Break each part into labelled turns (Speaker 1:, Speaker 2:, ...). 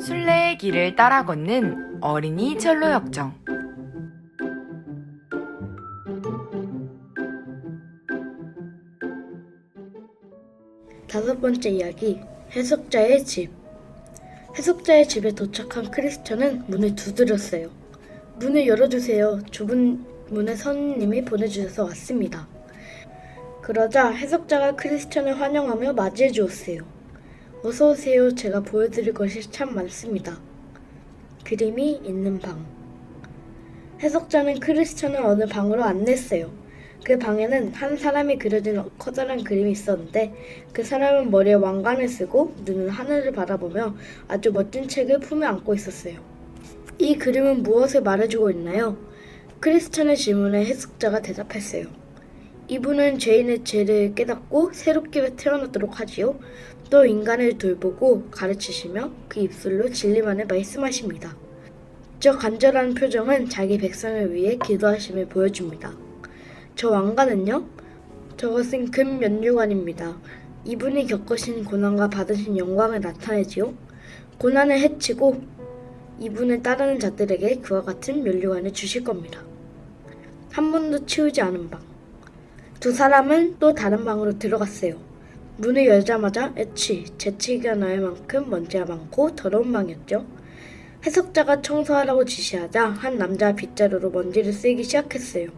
Speaker 1: 순례의 길을 따라 걷는 어린이 철로 역정.
Speaker 2: 다섯 번째 이야기 해석자의 집 해석자의 집에 도착한 크리스천은 문을 두드렸어요. 문을 열어주세요. 좁은 문에 선생님이 보내주셔서 왔습니다. 그러자 해석자가 크리스천을 환영하며 맞이해 주었어요. 어서 오세요. 제가 보여드릴 것이 참 많습니다. 그림이 있는 방. 해석자는 크리스천을 어느 방으로 안냈어요. 그 방에는 한 사람이 그려진 커다란 그림이 있었는데 그 사람은 머리에 왕관을 쓰고 눈은 하늘을 바라보며 아주 멋진 책을 품에 안고 있었어요. 이 그림은 무엇을 말해주고 있나요? 크리스천의 질문에 해석자가 대답했어요. 이분은 죄인의 죄를 깨닫고 새롭게 태어나도록 하지요. 또 인간을 돌보고 가르치시며 그 입술로 진리만을 말씀하십니다. 저 간절한 표정은 자기 백성을 위해 기도하심을 보여줍니다. 저 왕관은요? 저것은 금 면류관입니다. 이분이 겪으신 고난과 받으신 영광을 나타내지요. 고난을 해치고 이분을 따르는 자들에게 그와 같은 면류관을 주실 겁니다. 한 번도 치우지 않은 방. 두 사람은 또 다른 방으로 들어갔어요. 문을 열자마자 애취, 재치가 나을 만큼 먼지가 많고 더러운 방이었죠. 해석자가 청소하라고 지시하자 한 남자가 빗자루로 먼지를 쓸기 시작했어요.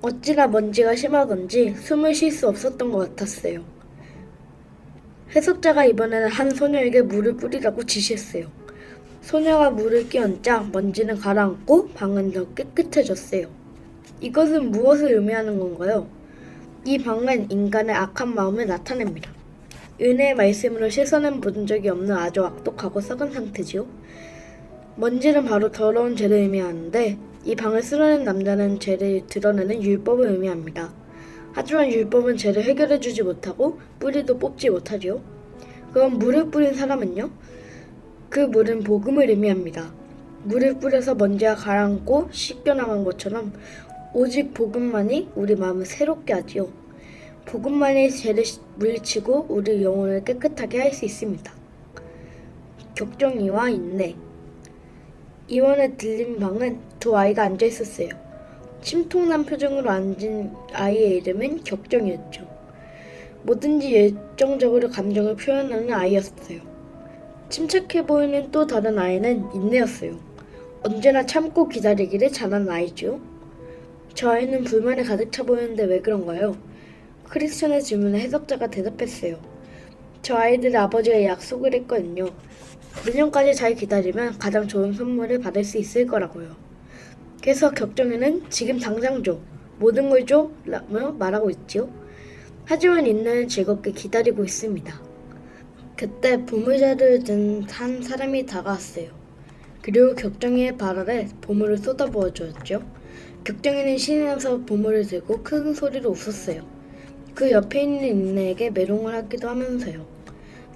Speaker 2: 어찌나 먼지가 심하던지 숨을 쉴 수 없었던 것 같았어요. 해석자가 이번에는 한 소녀에게 물을 뿌리라고 지시했어요. 소녀가 물을 끼얹자 먼지는 가라앉고 방은 더 깨끗해졌어요. 이것은 무엇을 의미하는 건가요? 이 방은 인간의 악한 마음을 나타냅니다. 은혜의 말씀으로 시선은 본 적이 없는 아주 악독하고 썩은 상태지요. 먼지는 바로 더러운 죄를 의미하는데 이 방을 쓸어낸 남자는 죄를 드러내는 율법을 의미합니다. 하지만 율법은 죄를 해결해주지 못하고 뿌리도 뽑지 못하지요. 그럼 물을 뿌린 사람은요? 그 물은 복음을 의미합니다. 물을 뿌려서 먼지가 가라앉고 씻겨나간 것처럼 오직 복음만이 우리 마음을 새롭게 하지요. 복음만이 죄를 물리치고 우리 영혼을 깨끗하게 할 수 있습니다. 격정이와 인내 이번에 들린 방은 두 아이가 앉아 있었어요. 침통난 표정으로 앉은 아이의 이름은 격정이었죠. 뭐든지 열정적으로 감정을 표현하는 아이였어요. 침착해 보이는 또 다른 아이는 인내였어요. 언제나 참고 기다리기를 잘하는 아이죠. 저 아이는 불만에 가득 차 보이는데 왜 그런가요? 크리스천의 질문에 해석자가 대답했어요. 저 아이들의 아버지가 약속을 했거든요. 내년까지 잘 기다리면 가장 좋은 선물을 받을 수 있을 거라고요. 그래서 격정에는 지금 당장 줘. 모든 걸 줘. 라며 말하고 있지요. 하지만 인내는 즐겁게 기다리고 있습니다. 그때 보물자를 든 한 사람이 다가왔어요. 그리고 격정이의 발 아래 보물을 쏟아부어 주었죠. 격정이는 신이 나서 보물을 들고 큰 소리로 웃었어요. 그 옆에 있는 인내에게 메롱을 하기도 하면서요.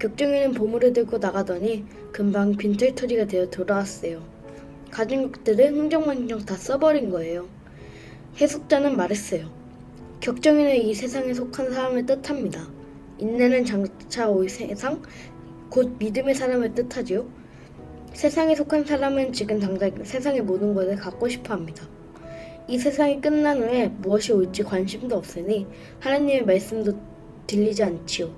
Speaker 2: 격정이는 보물을 들고 나가더니 금방 빈털터리가 되어 돌아왔어요. 가진 것들을 흥정망정 다 써버린 거예요. 해석자는 말했어요. 격정이는 이 세상에 속한 사람을 뜻합니다. 인내는 장차 올 세상, 곧 믿음의 사람을 뜻하지요. 세상에 속한 사람은 지금 당장 세상의 모든 것을 갖고 싶어 합니다. 이 세상이 끝난 후에 무엇이 올지 관심도 없으니 하나님의 말씀도 들리지 않지요.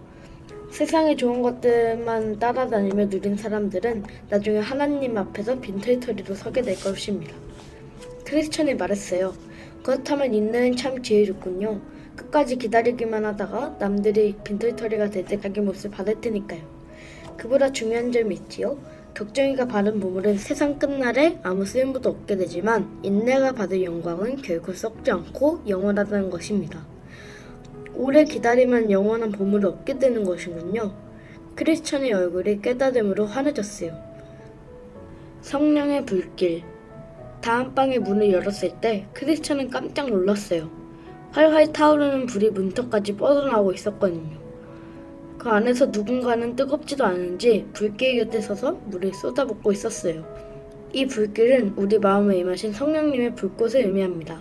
Speaker 2: 세상에 좋은 것들만 따라다니며 누린 사람들은 나중에 하나님 앞에서 빈털터리로 서게 될 것입니다. 크리스천이 말했어요. 그렇다면 인내는 참 지혜롭군요. 끝까지 기다리기만 하다가 남들이 빈털터리가 될 때 자기 몫을 받을 테니까요. 그보다 중요한 점이 있지요. 격정이가 받은 보물은 세상 끝날에 아무 쓰임도 없게 되지만 인내가 받을 영광은 결코 썩지 않고 영원하다는 것입니다. 오래 기다리면 영원한 보물을 얻게 되는 것이군요. 크리스천의 얼굴이 깨달음으로 환해졌어요. 성령의 불길. 다음 방의 문을 열었을 때 크리스천은 깜짝 놀랐어요. 활활 타오르는 불이 문턱까지 뻗어나오고 있었거든요. 그 안에서 누군가는 뜨겁지도 않은지 불길 곁에 서서 물을 쏟아붓고 있었어요. 이 불길은 우리 마음에 임하신 성령님의 불꽃을 의미합니다.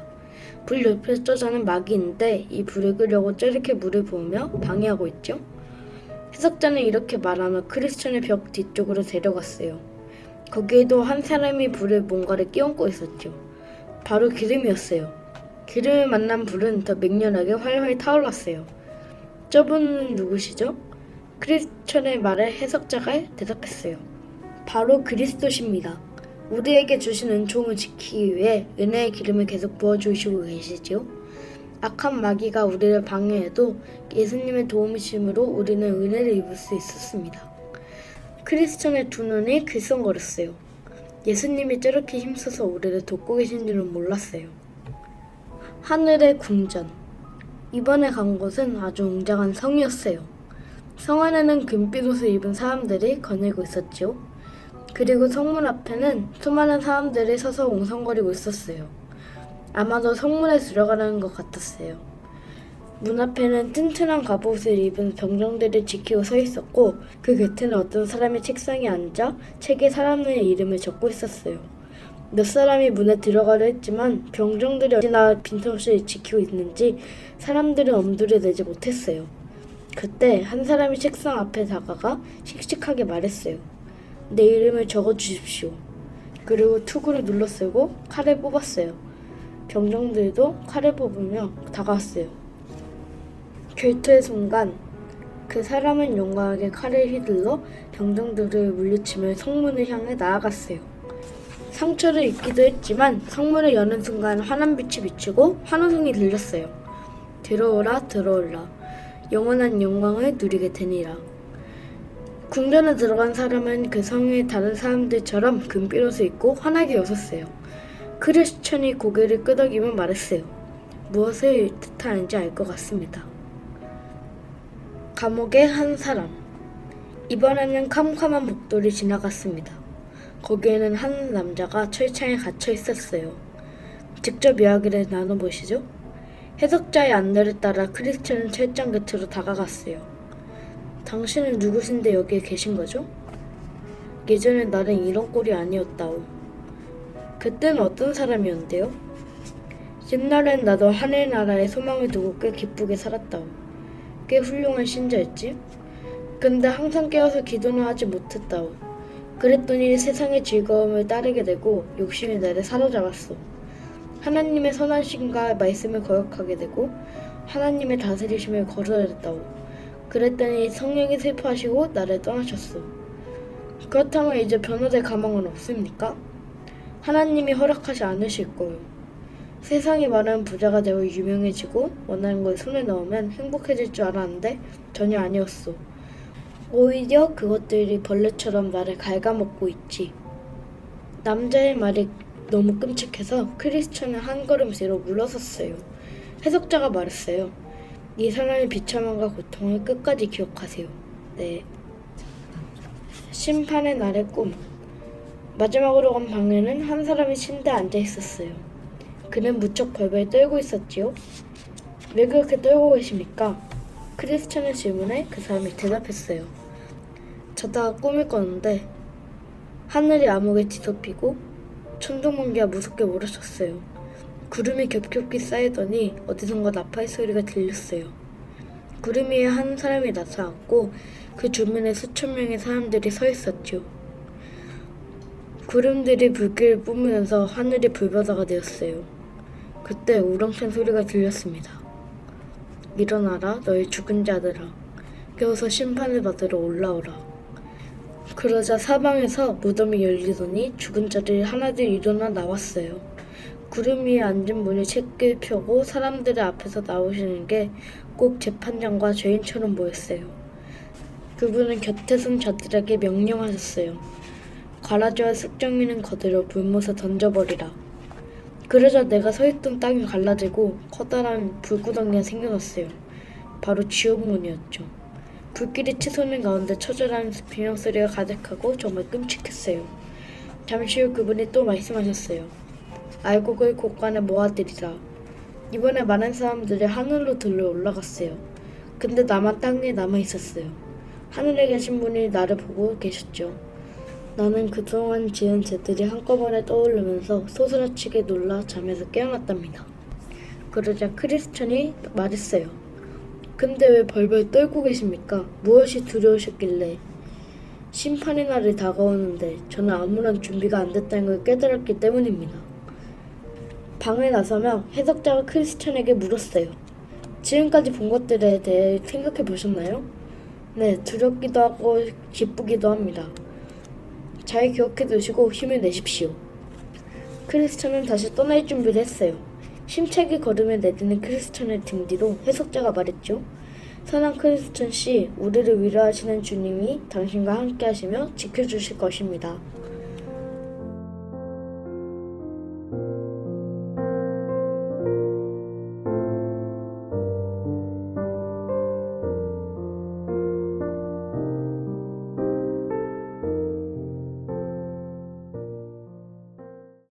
Speaker 2: 불 옆에 쪄자는 막이 있는데 이 불을 끄려고 저렇게 물을 부으며 방해하고 있죠. 해석자는 이렇게 말하며 크리스천의 벽 뒤쪽으로 데려갔어요. 거기에도 한 사람이 불에 뭔가를 끼얹고 있었죠. 바로 기름이었어요. 기름을 만난 불은 더 맹렬하게 활활 타올랐어요. 저분은 누구시죠? 크리스천의 말에 해석자가 대답했어요. 바로 그리스도십니다. 우리에게 주신 은총을 지키기 위해 은혜의 기름을 계속 부어주시고 계시지요. 악한 마귀가 우리를 방해해도 예수님의 도움이심으로 우리는 은혜를 입을 수 있었습니다. 크리스천의 두 눈이 글썽거렸어요. 예수님이 저렇게 힘써서 우리를 돕고 계신 줄은 몰랐어요. 하늘의 궁전. 이번에 간 곳은 아주 웅장한 성이었어요. 성 안에는 금빛 옷을 입은 사람들이 거닐고 있었지요. 그리고 성문 앞에는 수많은 사람들이 서서 웅성거리고 있었어요. 아마도 성문에 들어가는 것 같았어요. 문 앞에는 튼튼한 갑옷을 입은 병정들이 지키고 서 있었고 그 곁에는 어떤 사람이 책상에 앉아 책에 사람의 이름을 적고 있었어요. 몇 사람이 문에 들어가려 했지만 병정들이 어찌나 빈틈없이 지키고 있는지 사람들은 엄두를 내지 못했어요. 그때 한 사람이 책상 앞에 다가가 씩씩하게 말했어요. 내 이름을 적어 주십시오. 그리고 투구를 눌러 쓰고 칼을 뽑았어요. 병정들도 칼을 뽑으며 다가왔어요. 결투의 순간 그 사람은 용감하게 칼을 휘둘러 병정들을 물리치며 성문을 향해 나아갔어요. 상처를 입기도 했지만 성문을 여는 순간 환한 빛이 비추고 환호성이 들렸어요. 들어오라 들어올라 영원한 영광을 누리게 되니라. 궁전에 들어간 사람은 그 성의 다른 사람들처럼 금빛옷을 입고 환하게 웃었어요. 크리스천이 고개를 끄덕이며 말했어요. 무엇을 뜻하는지 알 것 같습니다. 감옥의 한 사람. 이번에는 캄캄한 복도를 지나갔습니다. 거기에는 한 남자가 철창에 갇혀 있었어요. 직접 이야기를 나눠보시죠. 해석자의 안내를 따라 크리스천은 철장 곁으로 다가갔어요. 당신은 누구신데 여기에 계신 거죠? 예전에 나는 이런 꼴이 아니었다오. 그때는 어떤 사람이었는데요? 옛날엔 나도 하늘나라에 소망을 두고 꽤 기쁘게 살았다오. 꽤 훌륭한 신자였지? 근데 항상 깨어서 기도는 하지 못했다오. 그랬더니 세상의 즐거움을 따르게 되고 욕심이 나를 사로잡았어. 하나님의 선하심과 말씀을 거역하게 되고 하나님의 다스리심을 거절했다오. 그랬더니 성령이 슬퍼하시고 나를 떠나셨어. 그렇다면 이제 변호될 가망은 없습니까? 하나님이 허락하지 않으실 거요. 세상이 말하는 부자가 되어 유명해지고 원하는 걸 손에 넣으면 행복해질 줄 알았는데 전혀 아니었어. 오히려 그것들이 벌레처럼 나를 갉아먹고 있지. 남자의 말이 너무 끔찍해서 크리스천은 한 걸음 뒤로 물러섰어요. 해석자가 말했어요. 이 사람의 비참함과 고통을 끝까지 기억하세요. 네. 심판의 날의 꿈. 마지막으로 간 방에는 한 사람이 침대에 앉아 있었어요. 그는 무척 벌벌 떨고 있었지요. 왜 그렇게 떨고 계십니까? 크리스천의 질문에 그 사람이 대답했어요. 자다가 꿈을 꿨는데 하늘이 암흑에 뒤덮이고 천둥번개가 무섭게 몰아쳤어요. 구름이 겹겹이 쌓이더니 어디선가 나팔 소리가 들렸어요. 구름 위에 한 사람이 나타났고 그 주변에 수천 명의 사람들이 서 있었죠. 구름들이 불길을 뿜으면서 하늘이 불바다가 되었어요. 그때 우렁찬 소리가 들렸습니다. 일어나라 너희 죽은 자들아 깨어서 심판을 받으러 올라오라. 그러자 사방에서 무덤이 열리더니 죽은 자들이 하나둘 일어나 나왔어요. 구름 위에 앉은 분이 책을 펴고 사람들의 앞에서 나오시는 게 꼭 재판장과 죄인처럼 보였어요. 그분은 곁에 선 자들에게 명령하셨어요. 가라지와 쑥정이는 거들어 불못에 던져버리라. 그러자 내가 서 있던 땅이 갈라지고 커다란 불구덩이가 생겨났어요. 바로 지옥문이었죠. 불길이 치솟는 가운데 처절한 비명 소리가 가득하고 정말 끔찍했어요. 잠시 후 그분이 또 말씀하셨어요. 알곡을 곳간에 모아들이라. 이번에 많은 사람들이 하늘로 들러 올라갔어요. 근데 나만 땅에 남아 있었어요. 하늘에 계신 분이 나를 보고 계셨죠. 나는 그동안 지은 죄들이 한꺼번에 떠오르면서 소스라치게 놀라 잠에서 깨어났답니다. 그러자 크리스천이 말했어요. 근데 왜 벌벌 떨고 계십니까? 무엇이 두려우셨길래? 심판의 날이 다가오는데 저는 아무런 준비가 안 됐다는 걸 깨달았기 때문입니다. 방에 나서며 해석자가 크리스천에게 물었어요. 지금까지 본 것들에 대해 생각해 보셨나요? 네, 두렵기도 하고 기쁘기도 합니다. 잘 기억해 두시고 힘을 내십시오. 크리스천은 다시 떠날 준비를 했어요. 심차게 걸음을 내딛는 크리스천의 등 뒤로 해석자가 말했죠. 선한 크리스천 씨, 우리를 위로하시는 주님이 당신과 함께 하시며 지켜주실 것입니다.